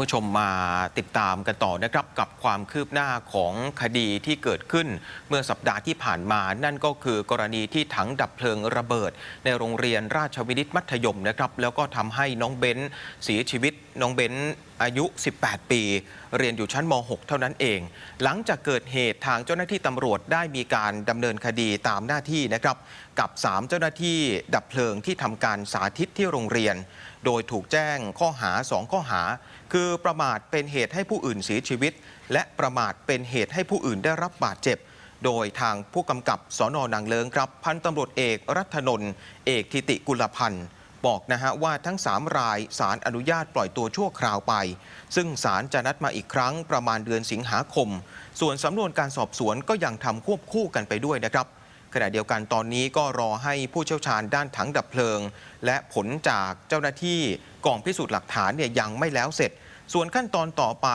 ผู้ชมมาติดตามกันต่อนะครับกับความคืบหน้าของคดีที่เกิดขึ้น เมื่อสัปดาห์ที่ผ่านมา นั่นก็คือกรณีที่ถังดับเพลิงระเบิด ในโรงเรียนราชวินิตมัธยมนะครับแล้วก็ทำให้น้องเบนซ์เสียชีวิตน้องเบนซ์อายุ 18 ปี เรียนอยู่ชั้นม .6 เท่านั้นเอง หลังจากเกิดเหตุทางเจ้าหน้าที่ตำรวจได้มีการดำเนินคดีตามหน้าที่นะครับ กับ 3 เจ้าหน้าที่ดับเพลิงที่ทำการสาธิตที่โรงเรียน โดยถูกแจ้งข้อหา 2 ข้อหา คือประมาทเป็นเหตุให้ผู้อื่นเสียชีวิต และประมาทเป็นเหตุให้ผู้อื่นได้รับบาดเจ็บ โดยทางผู้กำกับสอนอนางเลิงครับพันตำรวจเอกรัฐนนท์เอกทิติกุลพันธ์บอกนะฮะว่าทั้ง 3 รายสารอนุญาตปล่อยตัวชั่วคราวไป ซึ่งศาลจะนัดมาอีกครั้งประมาณเดือนสิงหาคม ส่วนสำนวนการสอบสวนก็ยังทำควบคู่กันไปด้วยนะครับ ขณะเดียวกันตอนนี้ก็รอให้ผู้เชี่ยวชาญด้านถังดับเพลิง และผลจากเจ้าหน้าที่กองพิสูจน์หลักฐานเนี่ยยังไม่แล้วเสร็จ ส่วนขั้นตอนต่อไป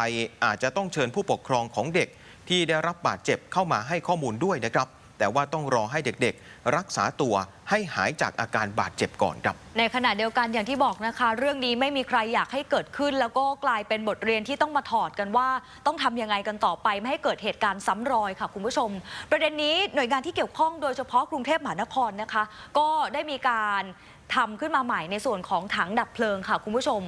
อาจจะต้องเชิญผู้ปกครองของเด็กที่ได้รับบาดเจ็บเข้ามาให้ข้อมูลด้วยนะครับ แต่ว่าต้องรอให้เด็กๆ รักษาตัวให้หายจากอาการบาดเจ็บก่อนครับ ในขณะเดียวกันอย่างที่บอกนะคะ เรื่องนี้ไม่มีใครอยากให้เกิดขึ้น แล้วก็กลายเป็นบทเรียนที่ต้องมาถอดกันว่า ต้องทำยังไงกันต่อไป ไม่ให้เกิดเหตุการณ์ซ้ำรอยค่ะคุณผู้ชม ประเด็นนี้หน่วยงานที่เกี่ยวข้องโดยเฉพาะกรุงเทพมหานครนะคะ ก็ได้มีการ ทำขึ้นมาใหม่ในส่วนของถังดับเพลิงค่ะคุณผู้ชม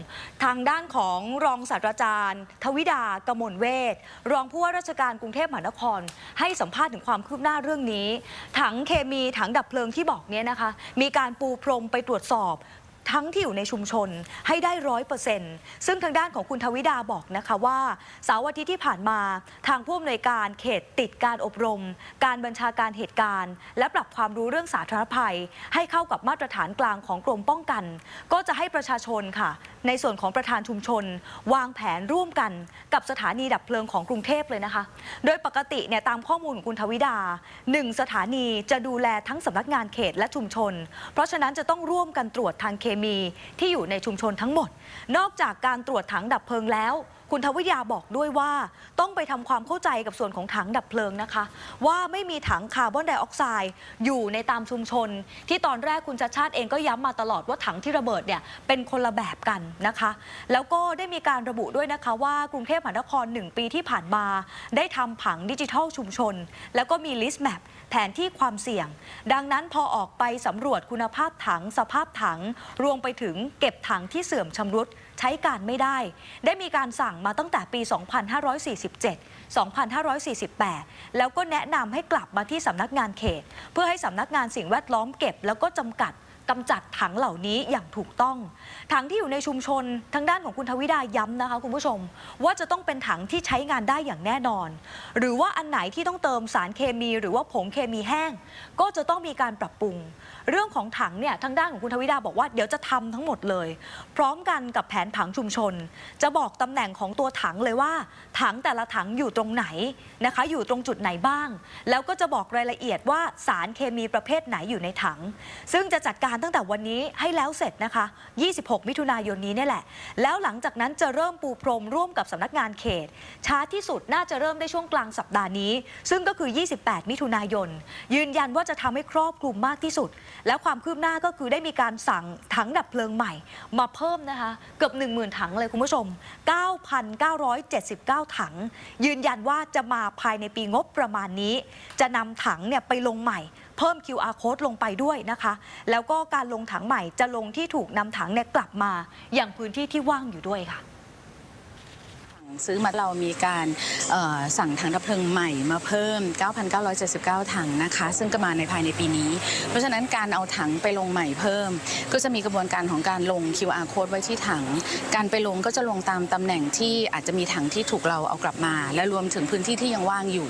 ทางด้านของรองศาสตราจารย์ ทวิดากมลเวทรองผู้ว่าราชการกรุงเทพมหานคร ให้สัมภาษณ์ถึงความคืบหน้าเรื่องนี้ ถังเคมีถังดับเพลิงที่บอกเนี้ยนะคะ มีการปูพรมไปตรวจสอบ ทั้งที่อยู่ในชุมชนให้ได้ร้อยเปอร์เซ็นต์ซึ่งทางด้านของคุณทวิดาบอกนะคะว่าเสาร์อาทิตย์ที่ผ่านมาทางผู้อำนวยการเขตติดการอบรม การบัญชาการเหตุการณ์ และปรับความรู้เรื่องสาธารณภัย ให้เข้ากับมาตรฐานกลางของกรมป้องกัน ก็จะให้ประชาชนค่ะ ในส่วนของประธานชุมชน วางแผนร่วมกัน กับสถานีดับเพลิงของกรุงเทพเลยนะคะ โดยปกติเนี่ยตามข้อมูลของคุณทวิดาหนึ่งสถานีจะดูแลทั้งสำนักงานเขตและชุมชน เพราะฉะนั้นจะต้องร่วมกันตรวจทางเคมีที่อยู่ในชุมชนทั้งหมด นอกจากการตรวจถังดับเพลิงแล้ว คุณทวิยาบอกด้วยว่าต้องไปทำความเข้าใจกับส่วนของถังดับเพลิงนะคะ ว่าไม่มีถังคาร์บอนไดออกไซด์อยู่ในตามชุมชน ที่ตอนแรกคุณชัดชาติเองก็ย้ำมาตลอดว่าถังที่ระเบิดเนี่ยเป็นคนละแบบกันนะคะ แล้วก็ได้มีการระบุด้วยนะคะว่ากรุงเทพมหานคร 1 ปีที่ผ่านมา ได้ทำผังดิจิทัลชุมชน แล้วก็มีลิสต์แมปแผนที่ความเสี่ยง ดังนั้นพอออกไปสำรวจคุณภาพถังสภาพถัง รวมไปถึงเก็บถังที่เสื่อมชำรุด ใช้การไม่ได้ ได้มีการสั่งมาตั้งแต่ปี 2547 2548 แล้วก็แนะนำให้กลับมาที่สำนักงานเขต เพื่อให้สำนักงานสิ่งแวดล้อมเก็บแล้วก็จำกัด กำจัดถังเหล่านี้อย่างถูกต้อง ถังที่อยู่ในชุมชนทางด้านของคุณทวิดาย้ำนะคะคุณผู้ชม ว่าจะต้องเป็นถังที่ใช้งานได้อย่างแน่นอน หรือว่าอันไหนที่ต้องเติมสารเคมีหรือว่าผงเคมีแห้ง ก็จะต้องมีการปรับปรุง เรื่องของถังเนี่ยทางด้านของคุณทวิดาบอกว่าเดี๋ยวจะทำทั้งหมดเลย พร้อมกันกับแผนผังชุมชน จะบอกตำแหน่งของตัวถังเลยว่า ถังแต่ละถังอยู่ตรงไหนนะคะ อยู่ตรงจุดไหนบ้าง แล้วก็จะบอกรายละเอียดว่าสารเคมีประเภทไหนอยู่ในถัง ซึ่งจะจัดการตั้งแต่วันนี้ให้แล้วเสร็จนะคะ 26 มิถุนายนนี้เนี่ยแหละ แล้วหลังจากนั้นจะเริ่มปูพรมร่วมกับสำนักงานเขต ช้าที่สุดน่าจะเริ่มได้ช่วงกลางสัปดาห์นี้ ซึ่งก็คือ 28 มิถุนายน ยืนยันว่าจะทำให้ครอบคลุมมากที่สุด แล้วความคืบหน้าก็คือได้มีการสั่งถังดับเพลิงใหม่ มาเพิ่มนะคะเกือบ 10,000 ถังเลยคุณผู้ชม 9,979 ถัง ยืนยันว่าจะมาภายในปีงบประมาณนี้ จะนำถังเนี่ยไปลงใหม่ เพิ่ม QR code ลงไปด้วยนะคะ แล้วก็การลงถังใหม่จะลงที่ถูกนำถังเนี่ยกลับมาอย่างพื้นที่ที่ว่างอยู่ด้วยค่ะ ซื้อมาเรามีการสั่งถังดับเพลิงใหม่มาเพิ่ม 9,979 ถังนะคะ ซึ่งก็มาในภายในปีนี้ เพราะฉะนั้นการเอาถังไปลงใหม่เพิ่ม ก็จะมีกระบวนการของการลง QR code ไว้ที่ถัง การไปลงก็จะลงตามตำแหน่งที่อาจจะมีถังที่ถูกเราเอากลับมา และรวมถึงพื้นที่ที่ยังว่างอยู่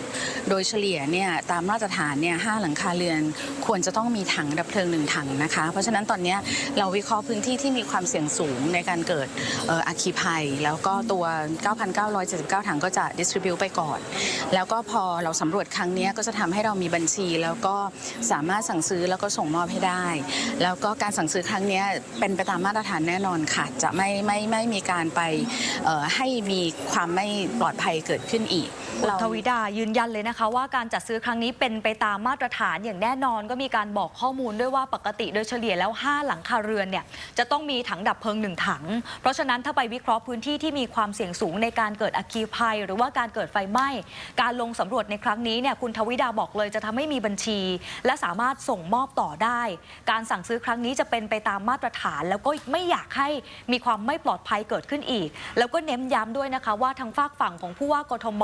โดยเฉลี่ยเนี่ยตามมาตรฐานเนี่ยห้าหลังคาเรือน ควรจะต้องมีถังดับเพลิงหนึ่งถังนะคะ เพราะฉะนั้นตอนนี้เราวิเคราะห์พื้นที่ที่มีความเสี่ยงสูงในการเกิดออัคคีภัย แล้วก็ตัว9,979 9,979 ถังก็จะ distribute ไปก่อน แล้วก็พอเราสำรวจครั้งนี้ก็จะทำให้เรามีบัญชี แล้วก็สามารถสั่งซื้อแล้วก็ส่งมอบให้ได้ แล้วก็การสั่งซื้อครั้งนี้เป็นไปตามมาตรฐานแน่นอนค่ะ จะไม่ไม่ไม่มีการไปให้มีความไม่ปลอดภัยเกิดขึ้นอีกคุณทวิดายืนยันเลยนะคะ ว่าการจัดซื้อครั้งนี้เป็นไปตามมาตรฐานอย่างแน่นอนก็มีการบอกข้อมูลด้วยว่าปกติโดยเฉลี่ยแล้ว 5 หลังคาเรือนเนี่ยจะต้องมีถังดับเพลิงหนึ่งถัง เพราะฉะนั้นถ้าไปวิเคราะห์พื้นที่ที่มีความเสี่ยงสูงในการเกิดอัคคีภัย หรือว่าการเกิดไฟไหม้ การลงสำรวจในครั้งนี้เนี่ยคุณทวิดาบอกเลยจะทำให้มีบัญชี และสามารถส่งมอบต่อได้ การสั่งซื้อครั้งนี้จะเป็นไปตามมาตรฐาน แล้วก็ไม่อยากให้มีความไม่ปลอดภัยเกิดขึ้นอีก แล้วก็เน้นย้ำด้วยนะคะว่าทางฝากฝั่งของผู้ว่ากทม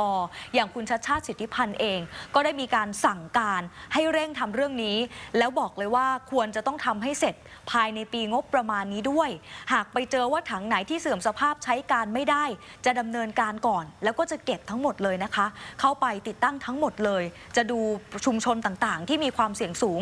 อย่างคุณชัดชาติสิทธิพันธ์เอง ก็ได้มีการสั่งการให้เร่งทำเรื่องนี้ แล้วบอกเลยว่าควรจะต้องทำให้เสร็จภายในปีงบประมาณนี้ด้วย หากไปเจอว่าถังไหนที่เสื่อมสภาพใช้การไม่ได้ จะดำเนินินการก่อน แล้วก็จะเก็บทั้งหมดเลยนะคะ เข้าไปติดตั้งทั้งหมดเลย จะดูชุมชนต่างๆ ที่มีความเสี่ยงสูง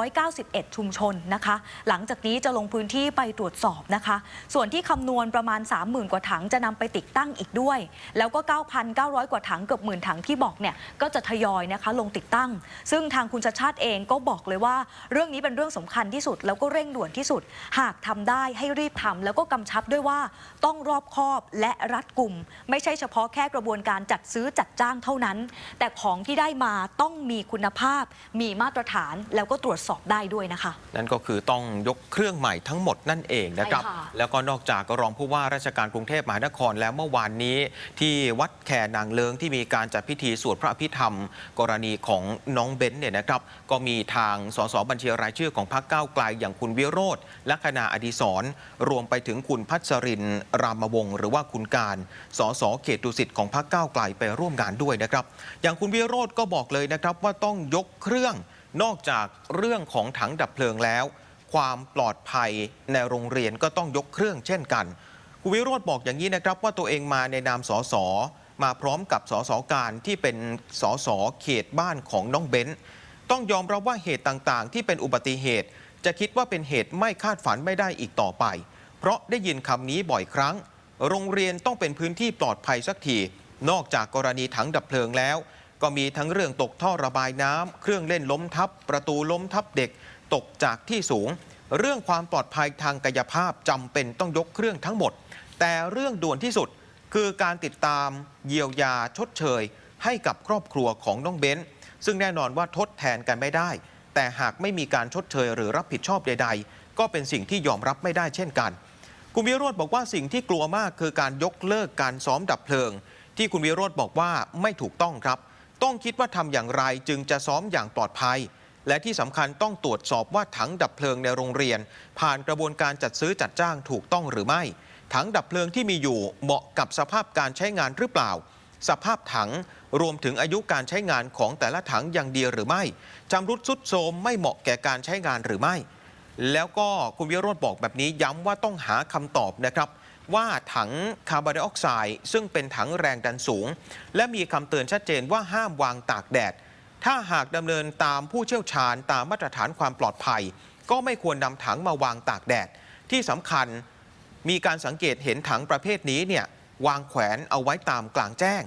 491 ชุมชนนะคะ หลังจากนี้จะลงพื้นที่ไปตรวจสอบนะคะ ส่วนที่คำนวณประมาณ 30,000 กว่าถังจะนำไปติดตั้งอีกด้วย แล้วก็ 9,900 กว่าถังเกือบหมื่นถังที่บอกเนี่ยก็จะทยอยนะคะลงติดตั้ง ซึ่งทางคุณชาติชาติเองก็บอกเลยว่า เรื่องนี้เป็นเรื่องสำคัญที่สุด แล้วก็เร่งด่วนที่สุด หากทำได้ให้รีบทำแล้วก็กำชับด้วยว่าต้องรอบคอบและรัดกุมไม่ใช่เฉพาะแค่กระบวนการจัดซื้อจัดจ้างเท่านั้น แต่ของที่ได้มาต้องมีคุณภาพ มีมาตรฐานแล้วก็ตรวจสอบได้ด้วยนะคะ นั่นก็คือต้องยกเครื่องใหม่ทั้งหมดนั่นเองนะครับ ใช่ค่ะ แล้วก็นอกจากรองผู้ว่าราชการกรุงเทพมหานครแล้วเมื่อวานนี้ ที่วัดแคนนางเลิงที่มีการจัดพิธีสวดพระอภิธรรม กรณีของน้องเบนซ์เนี่ยนะครับ ก็มีทางสสบัญชีรายชื่อของพรรคก้าวไกลอย่างคุณวิโรธและคณาอดีศร รวมไปถึงคุณพัชรินทร์รามวงศ์หรือว่าคุณการสสเขตดุสิตของพรรคก้าวไกลไปร่วมงานด้วยนะครับ อย่างคุณวิโรธก็บอกเลยนะครับว่าต้องยกเครื่องนอกจากเรื่องของถังดับเพลิงแล้ว ความปลอดภัยในโรงเรียนก็ต้องยกเครื่องเช่นกัน คุณวิโรธบอกอย่างนี้นะครับว่าตัวเองมาในนามสสมาพร้อมกับสสการที่เป็นสสเขตบ้านของน้องเบนซ์ต้องยอมรับว่าเหตุต่างๆ ที่เป็นอุบัติเหตุ จะคิดว่าเป็นเหตุไม่คาดฝันไม่ได้อีกต่อไป เพราะได้ยินคำนี้บ่อยครั้ง โรงเรียนต้องเป็นพื้นที่ปลอดภัยสักที นอกจากกรณีถังดับเพลิงแล้ว ก็มีทั้งเรื่องตกท่อระบายน้ำเครื่องเล่นล้มทับ ประตูล้มทับเด็ก ตกจากที่สูง เรื่องความปลอดภัยทางกายภาพจำเป็นต้องยกเครื่องทั้งหมด แต่เรื่องด่วนที่สุดคือการติดตามเยียวยาชดเชย ให้กับครอบครัวของน้องเบนซ์ซึ่งแน่นอนว่าทดแทนกันไม่ได้ แต่หากไม่มีการชดเชยหรือรับผิดชอบใด ๆ ก็เป็นสิ่งที่ยอมรับไม่ได้เช่นกัน คุณวิโรธบอกว่าสิ่งที่กลัวมากคือการยกเลิกการซ้อมดับเพลิง ที่คุณวิโรธบอกว่าไม่ถูกต้องครับ ต้องคิดว่าทำอย่างไรจึงจะซ้อมอย่างปลอดภัย และที่สำคัญต้องตรวจสอบว่าถังดับเพลิงในโรงเรียน ผ่านกระบวนการจัดซื้อจัดจ้างถูกต้องหรือไม่ถังดับเพลิงที่มีอยู่เหมาะกับสภาพการใช้งานหรือเปล่า สภาพถังรวมถึงอายุการใช้งานของแต่ละถังอย่างดีหรือไม่ชำรุดสุดโทรมไม่เหมาะแก่การใช้งานหรือไม่ แล้วก็คุณวิโรธบอกแบบนี้ย้ำว่าต้องหาคำตอบนะครับ ว่าถังคาร์บอนไดออกไซด์ซึ่งเป็นถังแรงดันสูง และมีคำเตือนชัดเจนว่าห้ามวางตากแดด ถ้าหากดำเนินตามผู้เชี่ยวชาญตามมาตรฐานความปลอดภัย ก็ไม่ควรนำถังมาวางตากแดด ที่สำคัญมีการสังเกตเห็นถังประเภทนี้เนี่ยวางแขวนเอาไว้ตามกลางแจ้ง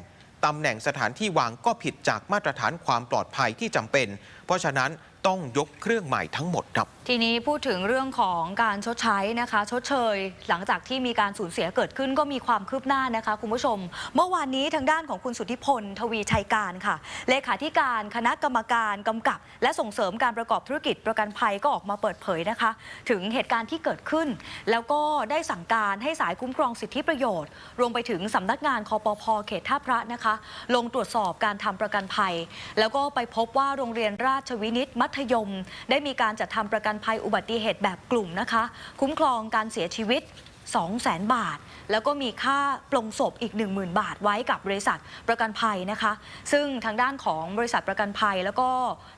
ตำแหน่งสถานที่วางก็ผิดจากมาตรฐานความปลอดภัยที่จำเป็น เพราะฉะนั้นต้องยกเครื่องใหม่ทั้งหมดครับทีนี้พูดถึงเรื่องของการชดใช้นะคะ ชดเชย หลังจากที่มีการสูญเสียเกิดขึ้นก็มีความคืบหน้านะคะคุณผู้ชม เมื่อวานนี้ทางด้านของคุณสุทธิพล ทวีชัยการค่ะ เลขาธิการคณะกรรมการกำกับ และส่งเสริมการประกอบธุรกิจประกันภัยก็ออกมาเปิดเผยนะคะ ถึงเหตุการณ์ที่เกิดขึ้น แล้วก็ได้สั่งการให้สายคุ้มครองสิทธิประโยชน์ รวมไปถึงสำนักงานคอปพเขตท่าพระนะคะ ลงตรวจสอบการทำประกันภัย แล้วก็ไปพบว่าโรงเรียนราชวินิตมัธยม ได้มีการจัดทำประกันภัยอุบัติเหตุแบบกลุ่มนะคะ คุ้มครองการเสียชีวิต 200,000 บาท แล้วก็มีค่าปลงศพอีก 10,000 บาทไว้กับบริษัทประกันภัยนะคะ ซึ่งทางด้านของบริษัทประกันภัย แล้วก็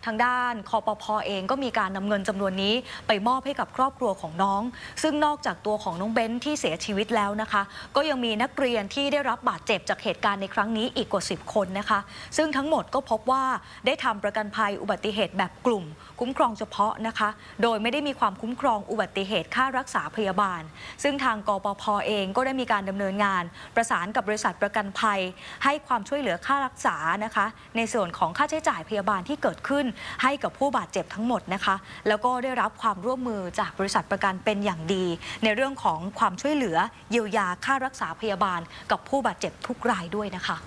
ทางด้านคอปพอเองก็มีการนำเงินจำนวนนี้ไปมอบให้กับครอบครัวของน้อง ซึ่งนอกจากตัวของน้องเบนที่เสียชีวิตแล้วนะคะ ก็ยังมีนักเรียนที่ได้รับบาดเจ็บจากเหตุการณ์ในครั้งนี้อีกกว่า 10 คนนะคะ ซึ่งทั้งหมดก็พบว่าได้ทำประกันภัยอุบัติเหตุแบบกลุ่ม คุ้มครองเฉพาะนะคะ โดยไม่ได้มีความคุ้มครองอุบัติเหตุค่ารักษาพยาบาล ซึ่งทางางกปพเองก็ได้มีการดำเนินงาน ประสานกับบริษัทประกันภัย ให้ความช่วยเหลือค่ารักษานะคะ ในส่วนของค่าใช้จ่ายพยาบาลที่เกิดขึ้น ให้กับผู้บาดเจ็บทั้งหมดนะคะ แล้วก็ได้รับความร่วมมือจากบริษัทประกันเป็นอย่างดี ในเรื่องของความช่วยเหลือเยียวยาค่ารักษาพยาบาล กับผู้บาดเจ็บทุกรายด้วยนะคะ